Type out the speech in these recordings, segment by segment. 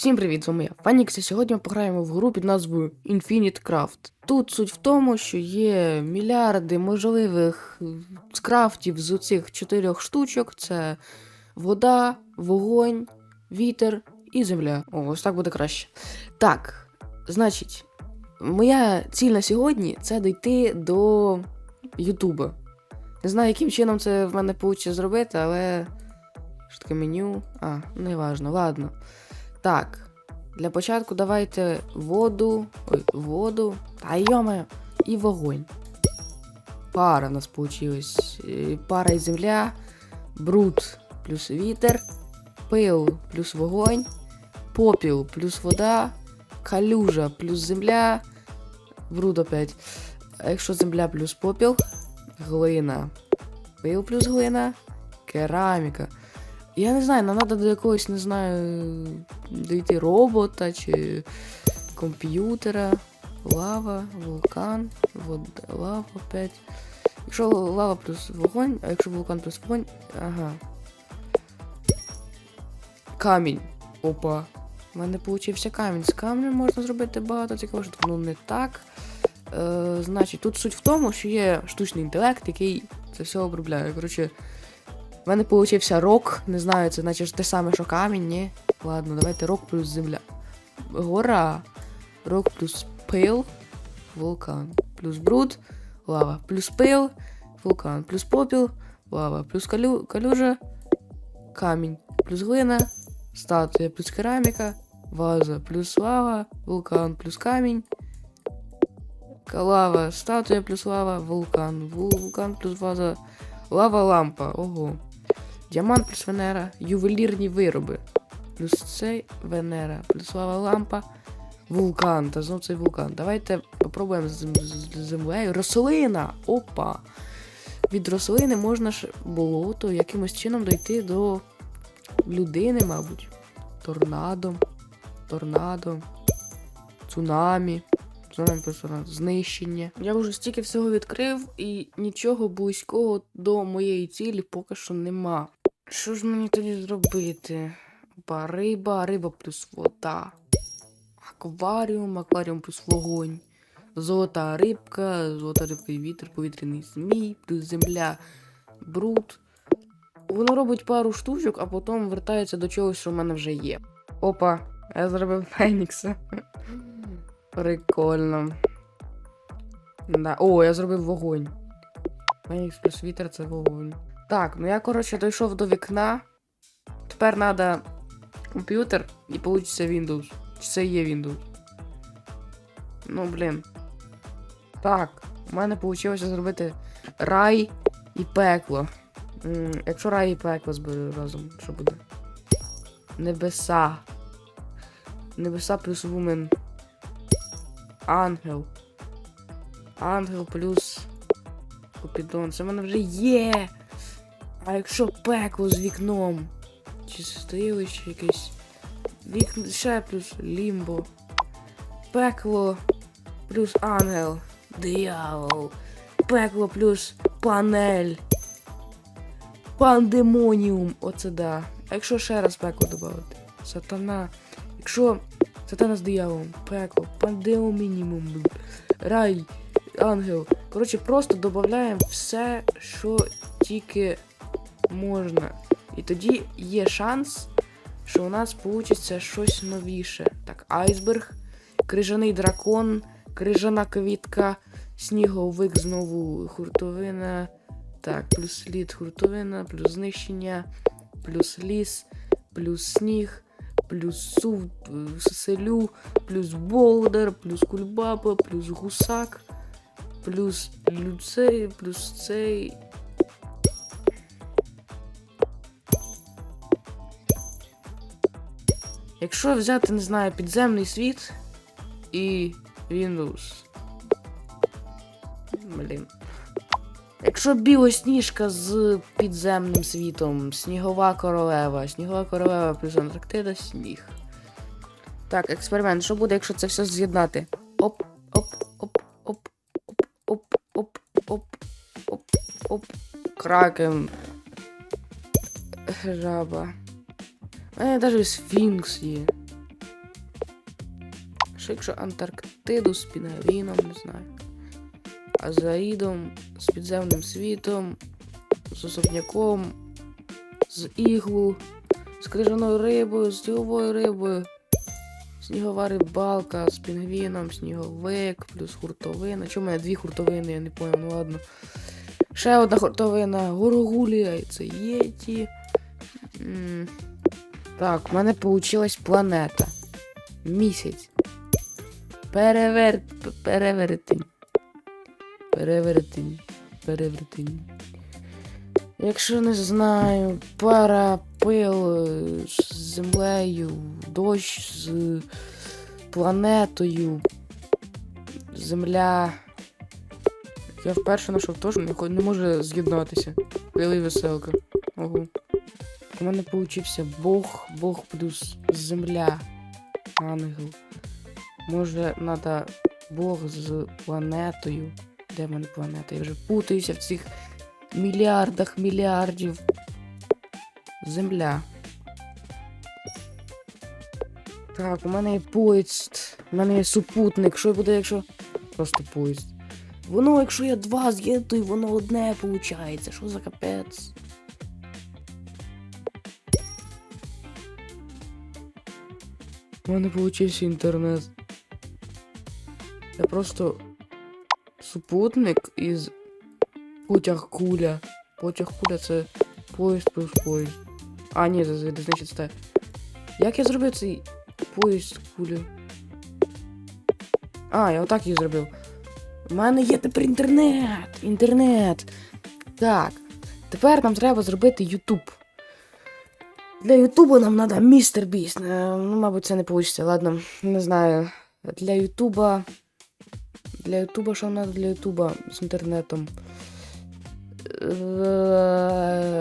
Всім привіт, з вами я Фанікс, і сьогодні ми пограємо в гру під назвою Infinite Craft. Тут суть в тому, що є мільярди можливих скрафтів з оцих чотирьох штучок: це вода, вогонь, вітер і земля. О, ось так буде краще. Так, значить, моя ціль на сьогодні це дійти до Ютуба. Не знаю, яким чином це в мене вийде зробити, але. Що таке меню? А, неважно, ладно. Так, для початку давайте воду. Ой, воду. Та йоме, і вогонь. Пара у нас получилась. Е, Пара і земля, бруд плюс вітер, пил плюс вогонь, попіл плюс вода, калюжа плюс земля, бруд опять. А якщо земля плюс попіл, глина, пил плюс глина, кераміка. Я не знаю, нам треба до якогось, не знаю, дійти робота чи комп'ютера. Лава, вулкан, вода, лава опять. Якщо лава плюс вогонь, а якщо вулкан плюс вогонь. Ага. Камінь. Опа. У мене получився камінь. З камнем можна зробити багато цікавого, що ну не так. Е, значить, тут суть в тому, що є штучний інтелект, який це все обробляє. Коротше, у мене получився рок. Не знаю, це ж те саме, що камінь, ні? Ладно, давайте рок плюс земля. Гора. Рок плюс пил. Вулкан. Плюс бруд. Лава. Плюс пил. Вулкан. Плюс попіл. Лава. Плюс калю... калюжа. Камінь. Плюс глина. Статуя. Плюс кераміка. Ваза. Плюс лава. Вулкан. Плюс камінь. Лава. Статуя плюс лава. Вулкан. Вулкан плюс ваза. Лава лампа. Ого. Діамант плюс Венера, ювелірні вироби. Плюс цей Венера, плюс лава лампа, вулкан. Та знов цей вулкан. Давайте попробуємо з, зем- з землею. Рослина! Опа! Від рослини можна ж болото якимось чином дійти до людини, мабуть. Торнадо. Торнадо. Цунамі. Цунамі торнадо. Знищення. Я вже стільки всього відкрив, і нічого близького до моєї цілі поки що нема. Що ж мені тоді зробити? Опа, риба, риба плюс вода. Акваріум, акваріум плюс вогонь. Золота рибка, золота рибка і вітер, повітряний змій, плюс земля, бруд. Воно робить пару штучок, а потім вертається до чогось, що в мене вже є. Опа, я зробив Фенікса. Прикольно. Да. О, я зробив вогонь. Фенікс плюс вітер це вогонь. Так, ну я, коротше, дійшов до вікна. Тепер треба комп'ютер і получиться Windows. Чи це є Windows? Ну, блін. Так, у мене вийшло зробити рай і пекло. М, якщо рай і пекло зберу разом, що буде? Небеса. Небеса плюс вумен. Ангел. Ангел плюс Купідон. Це в мене вже є. А якщо пекло з вікном? Чи стоїлище якесь? Вікно ще плюс лімбо. Пекло плюс ангел. Диявол. Пекло плюс панель. Пандемоніум. Оце да. А якщо ще раз пекло додати? Сатана. Якщо сатана з дияволом, пекло, пандемоніум, рай, ангел. Коротше, просто додаємо все, що тільки можна. І тоді є шанс, що у нас вийде щось новіше. Так, айсберг, крижаний дракон, крижана квітка, сніговик знову хуртовина. Так, плюс слід хуртовина, плюс знищення, плюс ліс, плюс сніг, плюс сув, селю, плюс болдер, плюс кульбаба, плюс гусак, плюс люцей, плюс цей. Якщо взяти, не знаю, підземний світ і Windows. Блін. Якщо білосніжка з підземним світом, снігова королева, снігова королева плюс Антарктида, сніг. Так, експеримент. Що буде, якщо це все з'єднати? Оп, оп, оп, оп, оп, оп, оп, оп, оп, оп. Кракен. Жаба. У мене навіть сфінкс є. що якщо Антарктиду з пінгвіном, не знаю. А за Аїдом, з підземним світом, з особняком, з іглу, з крижаною рибою, з сніговою рибою. Снігова рибалка з пінгвіном, сніговик, плюс хуртовина. Чому в мене дві хуртовини, я не пам'ятаю, ну ладно. Ще одна хуртовина, горогулія, це єті. М, Так, в мене получилась планета. Місяць. Перевер... Перевертень. Перевертень. Перевертень. Якщо не знаю, пара, пил з землею, дощ з планетою, земля. Я вперше знайшов то, що не, може з'єднатися. Пили веселка. Ого. У мене получився Бог, Бог плюс земля. Ангел. Може, треба Бог з планетою. Де в мене планета? Я вже путаюся в цих мільярдах мільярдів. Земля. Так, у мене є поїзд. У мене є супутник. Що буде, якщо. Просто поїзд. Воно, якщо я два з'єдную, воно одне виходить. Що за капець? У мене получився інтернет. Я просто супутник із потяг куля. Потяг куля це поїзд плюс поїзд. А, ні, це значить це. Як я зробив цей поїзд куля? А, я отак її зробив. У мене є тепер інтернет. Інтернет. Так. Тепер нам треба зробити Ютуб. Для Ютуба нам треба містер Біст. Е, Ну, мабуть, це не вийде. Ладно, не знаю. Для Ютуба. Для Ютуба, що треба для Ютуба з інтернетом?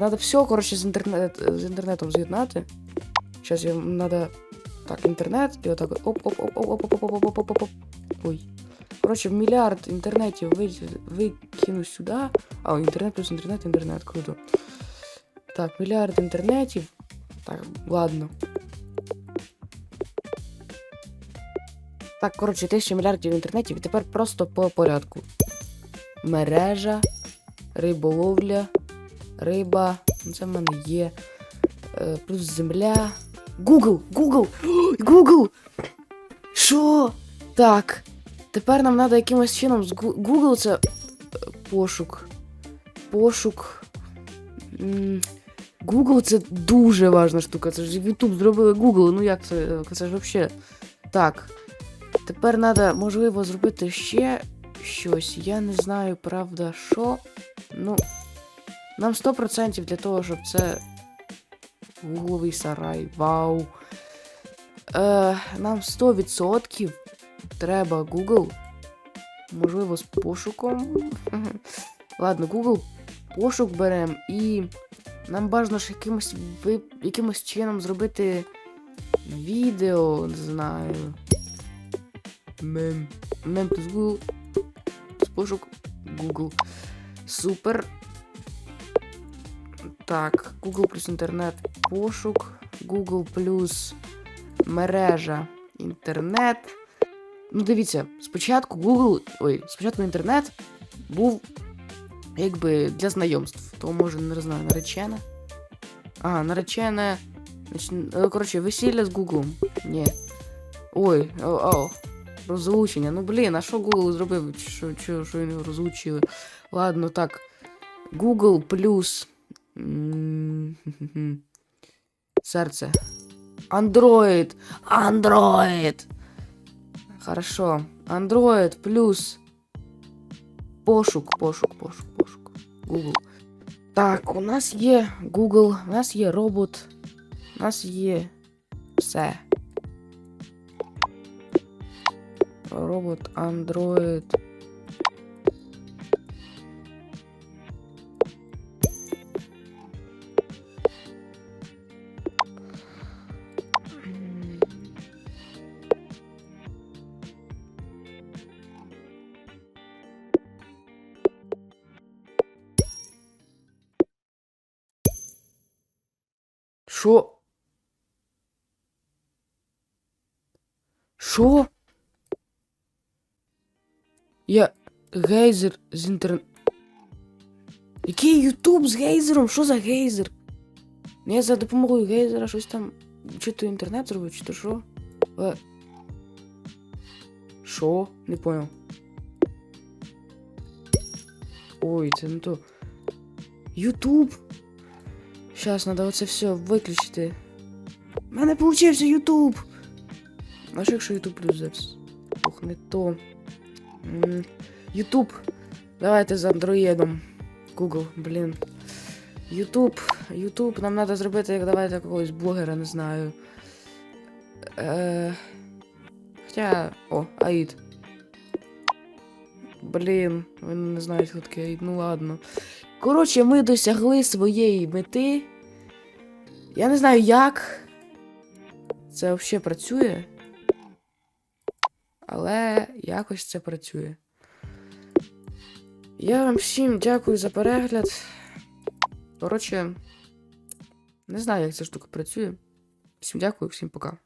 Надо все, коротше, з, інтернет, з інтернетом з'єднати. Зараз їм треба. Так, інтернет, і отак. Оп-оп-оп-оп-оп-оп-оп-оп-оп-оп. Ой. Коротше, мільярд інтернетів ви, викину сюди. А, інтернет плюс інтернет, інтернет, круто. Так, мільярд інтернетів. Так, ладно. Так, коротше, тисяча мільярдів інтернетів, і тепер просто по порядку. Мережа, риболовля, риба. ну, Це в мене є. Е, плюс земля. Google! Google! Google! Що? Так. Тепер нам треба якимось чином з Google це е, пошук. Пошук. М, Google це дуже важна штука. Це ж YouTube зробили Google. Ну як це? Це ж взагалі. Так. Тепер треба, можливо, зробити ще щось. Я не знаю, правда, що. Ну. Нам 100% для того, щоб це. Гугловий сарай. Вау. Е, нам 100% треба Google. Можливо, з пошуком. Ладно, Google пошук беремо і нам бажано ж якимось, якимось чином зробити відео, не знаю. Мем. Мем плюс Google. Пошук Google. Супер. Так, Google плюс інтернет пошук. Google плюс мережа інтернет. Ну, дивіться, спочатку Google. Ой, спочатку інтернет був якби для знайомств. То може, не знаю, наречена. А, наречена. нач- е, Коротше, весілля з Google. Ні. Ой, о, о. Розлучення. Ну блін, а що Google зробив? Що, що, що його розлучили? Ладно, так. Google плюс. м, хм-хм-хм. Серце. Android. Android. Хорошо. Android плюс. Пошук, пошук, пошук, пошук. Google. Так, у нас є Google, у нас є робот, у нас є все. Робот, Android. Що? Що? Я. Гейзер з інтернет. Який Ютуб з гейзером? Що за гейзер? Я за допомогою гейзера щось там. Чи то інтернет зробив, чи то що? Е... Що? Не понял. Ой, це не то. Ютуб. Щас, надо оце все виключити. У мене получився Ютуб. А що якщо Ютуб плюс Зевс? Ух, не то. Ютуб. Давайте з андроїдом. Google, блін. Ютуб. Ютуб. Нам треба зробити, як давайте якогось блогера, не знаю. Е... Хоча. О, Аїд. Блін, вони не знають, хто такий Аїд. Ну ладно. Коротше, ми досягли своєї мети. Я не знаю як. Це взагалі працює. Але якось це працює. Я вам всім дякую за перегляд. Коротше, не знаю, як ця штука працює. Всім дякую, всім пока.